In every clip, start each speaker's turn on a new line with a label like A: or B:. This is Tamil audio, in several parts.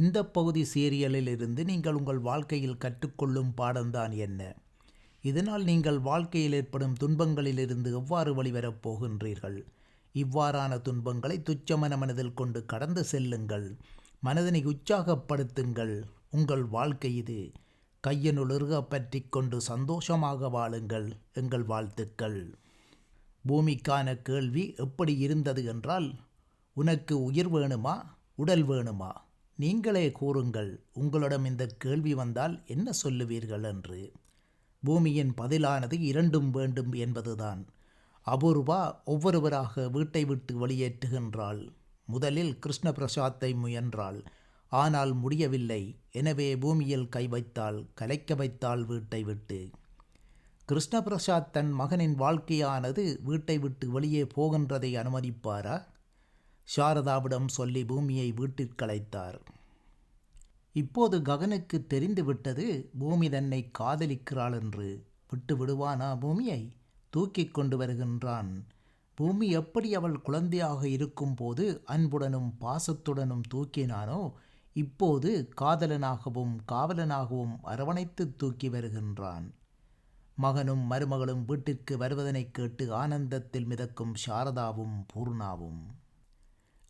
A: இந்த பகுதி சீரியலில் இருந்து நீங்கள் உங்கள் வாழ்க்கையில் கற்றுக்கொள்ளும் பாடம்தான் என்ன? இதனால் நீங்கள் வாழ்க்கையில் ஏற்படும் துன்பங்களிலிருந்து எவ்வாறு வழிவரப் போகின்றீர்கள்? இவ்வாறான துன்பங்களை துச்சமன மனதில் கொண்டு கடந்து செல்லுங்கள். மனதினை உற்சாகப்படுத்துங்கள். உங்கள் வாழ்க்கை இது. கையனுளிர்க பற்றி கொண்டு சந்தோஷமாக வாழுங்கள் எங்கள் வாழ்த்துக்கள். பூமிக்கான கேள்வி எப்படி இருந்தது என்றால் உனக்கு உயிர் வேணுமா உடல் வேணுமா? நீங்களே கூறுங்கள் உங்களிடம் இந்த கேள்வி வந்தால் என்ன சொல்லுவீர்கள் என்று. பூமியின் பதிலானது இரண்டும் வேண்டும் என்பதுதான். அபூர்வா ஒவ்வொருவராக வீட்டை விட்டு வெளியேற்றுகின்றாள். முதலில் கிருஷ்ண பிரசாத்தை முயன்றாள். ஆனால் முடியவில்லை. எனவே பூமியில் கை வைத்தாள் கலைக்க வைத்தாள் வீட்டை விட்டு. கிருஷ்ணபிரசாத் தன் மகனின் வாழ்க்கையானது வீட்டை விட்டு வெளியே போகின்றதை அனுமதிப்பாரா? சாரதாவிடம் சொல்லி பூமியை வீட்டிற்கழைத்தார் இப்போது ககனுக்கு தெரிந்துவிட்டது பூமி தன்னை காதலிக்கிறாள் என்று. விட்டு விடுவானா பூமியை? தூக்கி கொண்டு வருகின்றான். பூமி எப்படி அவள் குழந்தையாக இருக்கும்போது அன்புடனும் பாசத்துடனும் தூக்கினானோ இப்போது காதலனாகவும் காவலனாகவும் அரவணைத்து தூக்கி வருகின்றான். மகனும் மருமகளும் வீட்டிற்கு வருவதனைக் கேட்டு ஆனந்தத்தில் மிதக்கும் சாரதாவும் பூர்ணாவும்.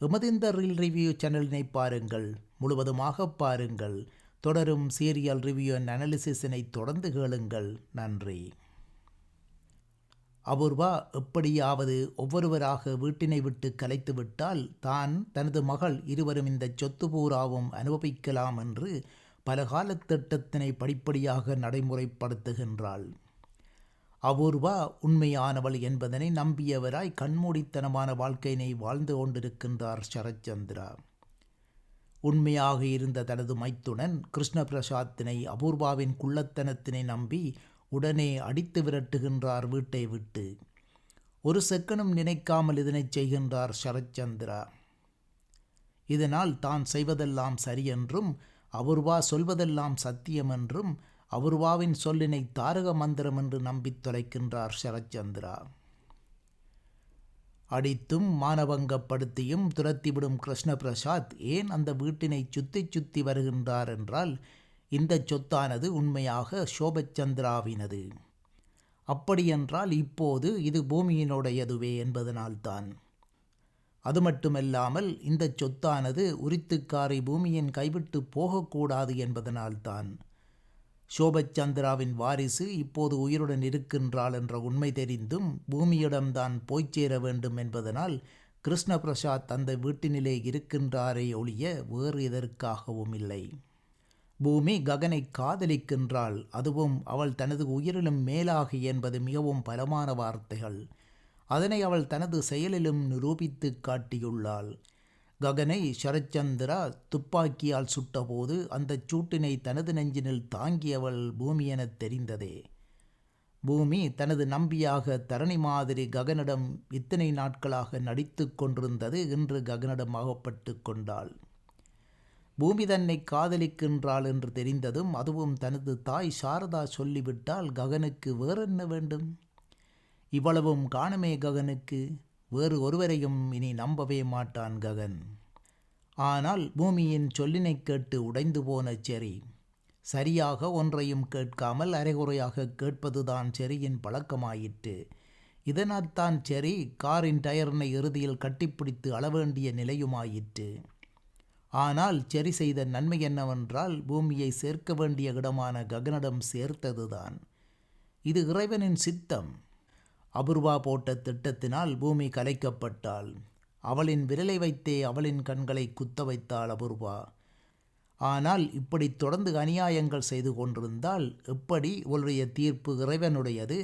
A: எமது இந்த ரீல் ரிவ்யூ சேனலினை பாருங்கள் முழுவதுமாக பாருங்கள். தொடரும் சீரியல் ரிவ்யூ அண்ட் அனாலிசிஸினை தொடர்ந்து கேளுங்கள். நன்றி. அபூர்வா எப்படியாவது ஒவ்வொருவராக வீட்டினை விட்டு கலைத்து விட்டால் தான் தனது மகள் இருவரும் இந்த சொத்து பூராவும் அனுபவிக்கலாம் என்று பல திட்டத்தினை படிப்படியாக நடைமுறைப்படுத்துகின்றாள். அபூர்வா உண்மையானவள் என்பதனை நம்பியவராய் கண்மூடித்தனமான வாழ்க்கையினை வாழ்ந்து கொண்டிருக்கின்றார் சரத்சந்திரா. உண்மையாக இருந்த தனது மைத்துடன் கிருஷ்ணபிரசாத்தினை அபூர்வாவின் குள்ளத்தனத்தினை நம்பி உடனே அடித்து விரட்டுகின்றார் வீட்டை விட்டு. ஒரு செக்கனும் நினைக்காமல் இதனை செய்கின்றார் சரத்சந்திரா. இதனால் தான் செய்வதெல்லாம் சரியென்றும் அபூர்வா சொல்வதெல்லாம் சத்தியம் என்றும் அபூர்வாவின் சொல்லினை தாரக மந்திரம் என்று நம்பித் தொலைக்கின்றார் சரத்சந்திரா. அடித்தும் மானபங்கப்படுத்தியும் துரத்திவிடும் கிருஷ்ண பிரசாத் ஏன் அந்த வீட்டினை சுத்தி சுத்தி வருகின்றார் என்றால் இந்த சொத்தானது உண்மையாக சோபச்சந்திராவினது. அப்படியென்றால் இப்போது இது பூமியினுடையதுவே என்பதனால்தான். அது மட்டுமல்லாமல் இந்த சொத்தானது உரித்துக்காரை பூமியின் கைவிட்டு போகக்கூடாது என்பதனால்தான். சோபச்சந்திராவின் வாரிசு இப்போது உயிருடன் இருக்கின்றாள் என்ற உண்மை தெரிந்தும் பூமியிடம்தான் போய்ச் சேர வேண்டும் என்பதனால் கிருஷ்ண பிரசாத் அந்த வீட்டினிலே இருக்கின்றாரே ஒழிய வேறு எதற்காகவும் இல்லை. பூமி ககனை காதலிக்கின்றாள். அதுவும் அவள் தனது உயிரிலும் மேலாகி என்பது மிகவும் பலமான வார்த்தைகள். அதனை அவள் தனது செயலிலும் நிரூபித்து காட்டியுள்ளாள். ககனை சரச்சந்திரா துப்பாக்கியால் சுட்டபோது அந்த சூட்டினை தனது நெஞ்சினில் தாங்கியவள் பூமி எனத் தெரிந்ததே. பூமி தனது நம்பியாக தரணி மாதிரி ககனிடம் இத்தனை நாட்களாக நடித்து கொண்டிருந்தது இன்று ககனிடம் அகப்பட்டு கொண்டாள். பூமி தன்னை காதலிக்கின்றாள் என்று தெரிந்ததும் அதுவும் தனது தாய் சாரதா சொல்லிவிட்டால் ககனுக்கு வேறென்ன வேண்டும்? இவ்வளவும் காணுமே ககனுக்கு. வேறு ஒருவரையும் இனி நம்பவே மாட்டான் ககன். ஆனால் பூமியின் சொல்லினை கேட்டு உடைந்து போன செரி சரியாக ஒன்றையும் கேட்காமல் அரைகுறையாக கேட்பதுதான் செரியின் பழக்கமாயிற்று. இதனால்தான் செரி காரின் டயரினை இறுதியில் கட்டிப்பிடித்து அளவேண்டிய நிலையுமாயிற்று. ஆனால் செரி செய்த நன்மை என்னவென்றால் பூமியை சேர்க்க வேண்டிய இடமான ககனிடம் சேர்த்ததுதான். இது இறைவனின் சித்தம். அபூர்வா போட்ட திட்டத்தினால் பூமி கலைக்கப்பட்டாள். அவளின் விரலை வைத்தே அவளின் கண்களை குத்த வைத்தாள் அபூர்வா. ஆனால் இப்படி தொடர்ந்து அநியாயங்கள் செய்து கொண்டிருந்தால் எப்படி இவளுடைய தீர்ப்பு இறைவனுடையது?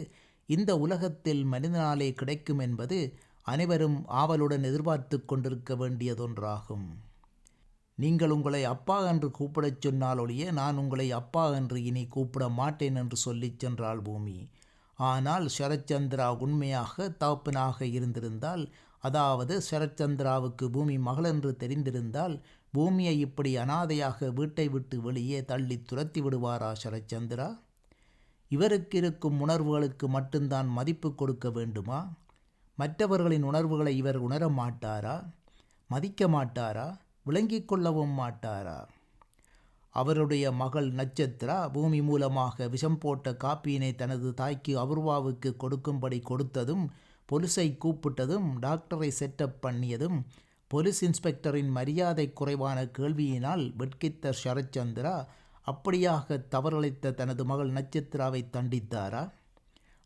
A: இந்த உலகத்தில் மனிதனாலே கிடைக்கும் என்பது அனைவரும் ஆவலுடன் எதிர்பார்த்து கொண்டிருக்க வேண்டியதொன்றாகும். நீங்கள் உங்களை அப்பா என்று கூப்பிடச் சொன்னால் ஒழிய நான் உங்களை அப்பா என்று இனி கூப்பிட மாட்டேன் என்று சொல்லிச் சென்றாள் பூமி. ஆனால் சரத்சந்திரா உண்மையாக தகப்பனாக இருந்திருந்தால் அதாவது சரத்சந்திராவுக்கு பூமி மகள் என்று தெரிந்திருந்தால் பூமியை இப்படி அனாதையாக வீட்டை விட்டு வெளியே தள்ளி துரத்தி விடுவாரா சரத்சந்திரா? இவருக்கு இருக்கும் உணர்வுகளுக்கு மட்டும்தான் மதிப்பு கொடுக்க வேண்டுமா? மற்றவர்களின் உணர்வுகளை இவர் உணர மாட்டாரா மதிக்க மாட்டாரா விளங்கிக் கொள்ளவும் மாட்டாரா? அவருடைய மகள் நட்சத்திரா? பூமி மூலமாக விஷம் போட்ட காப்பியினை தனது தாய்க்கு அபூர்வாவுக்கு கொடுக்கும்படி கொடுத்ததும் பொலிஸை கூப்பிட்டதும் டாக்டரை செட்டப் பண்ணியதும் போலீஸ் இன்ஸ்பெக்டரின் மரியாதை குறைவான கேள்வியினால் வெட்கித்த சரத்சந்திரா அப்படியாக தவறளித்த தனது மகள் நட்சத்திராவை தண்டித்தாரா?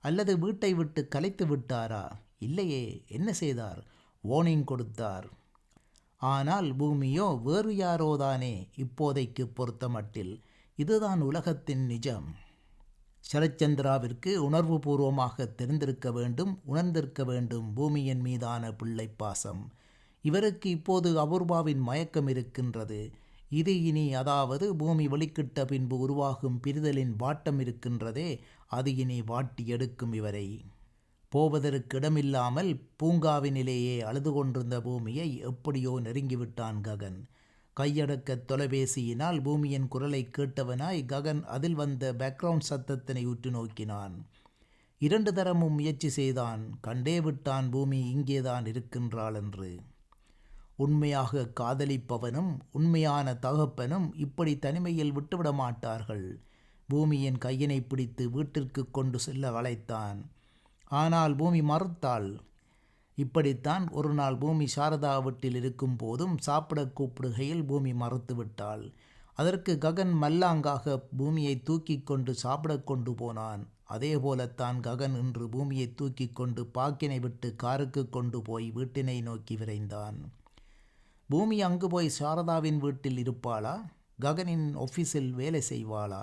A: அல்லது வீட்டை விட்டு கலைத்து விட்டாரா? இல்லையே என்ன செய்தார்? வார்னிங் கொடுத்தார். ஆனால் பூமியோ வேறு யாரோதானே இப்போதைக்கு பொறுத்தமட்டில் இதுதான் உலகத்தின் நிஜம். சரச்சந்திராவிற்கு உணர்வு பூர்வமாக தெரிந்திருக்க வேண்டும் உணர்ந்திருக்க வேண்டும் பூமியின் மீதான பிள்ளை பாசம் இவருக்கு இப்போது அபூர்வாவின் மயக்கம் இருக்கின்றது. இது இனி அதாவது பூமி வெளிக்கிட்ட பின்பு உருவாகும் பிரிதலின் வாட்டம் இருக்கின்றதே அது இனி வாட்டி எடுக்கும் இவரை. போவதற்கு இடமில்லாமல் பூங்காவினிலேயே அழுது கொண்டிருந்த பூமியை எப்படியோ நெருங்கிவிட்டான் ககன். கையடக்க தொலைபேசியினால் பூமியின் குரலை கேட்டவனாய் ககன் அதில் வந்த பேக்ரவுண்ட் சத்தத்தினை உற்று நோக்கினான். இரண்டு தரமும் முயற்சி செய்தான். கண்டே விட்டான் பூமி இங்கேதான் இருக்கின்றாள் என்று உண்மையாக காதலிப்பவனும் உண்மையான தகப்பனும் இப்படி தனிமையில் விட்டுவிட மாட்டார்கள் பூமியின் கையினை பிடித்து வீட்டிற்கு கொண்டு செல்ல வளைத்தான் ஆனால் பூமி மறுத்தாள். இப்படித்தான் ஒரு நாள் பூமி சாரதா வீட்டில் இருக்கும் போதும் சாப்பிட கூப்பிடுகையில் பூமி மறுத்து விட்டாள். அதற்கு ககன் மல்லாங்காக பூமியை தூக்கி கொண்டு சாப்பிட கொண்டு போனான். அதே போலத்தான் ககன் இன்று பூமியை தூக்கி கொண்டு பாக்கினை விட்டு காருக்கு கொண்டு போய் வீட்டினை நோக்கி விரைந்தான். பூமி அங்கு போய் சாரதாவின் வீட்டில் இருப்பாளா? ககனின் ஆஃபீஸில் வேலை செய்வாளா?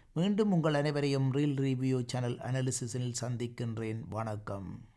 A: மீண்டும் உங்கள் அனைவரையும் ரீல் ரிவ்யூ சேனல் அனாலிசிஸில் சந்திக்கின்றேன். வணக்கம்.